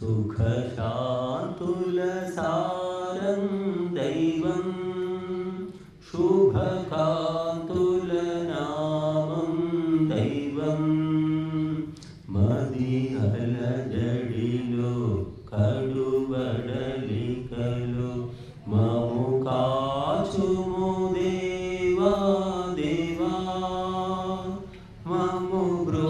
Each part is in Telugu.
सुखशान्तुल सारं दैवं शुभकान्तुल नामं दैवं मदि हलजडिलो कडुबडलिकलो ममु काचुमु देवा देवा ममु ब्रो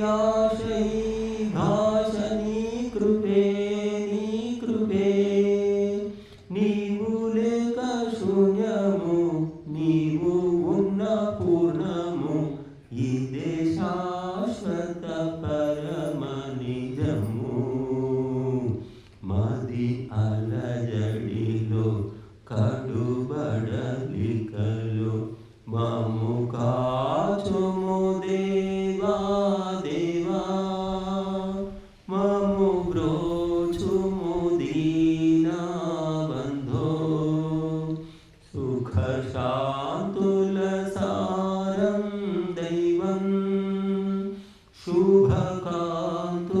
your സുഭകാന്തുലനാ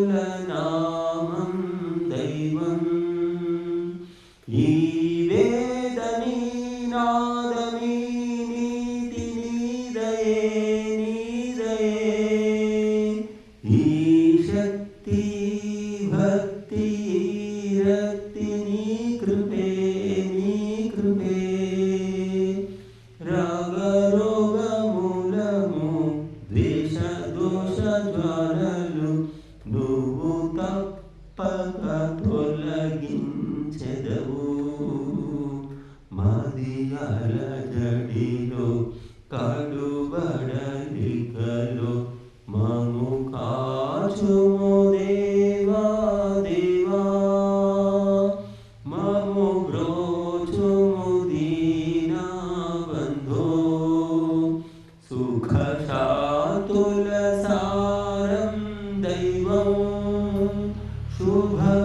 రక్తి రక్తి నీ కృపే నీ కృపే రాగరోగమూలము దేశ దోష జ్వాలలు నువ్వు తప్పక తొలగించెదవు మదియాల జడిలో కడుబడలికలో మము కాచు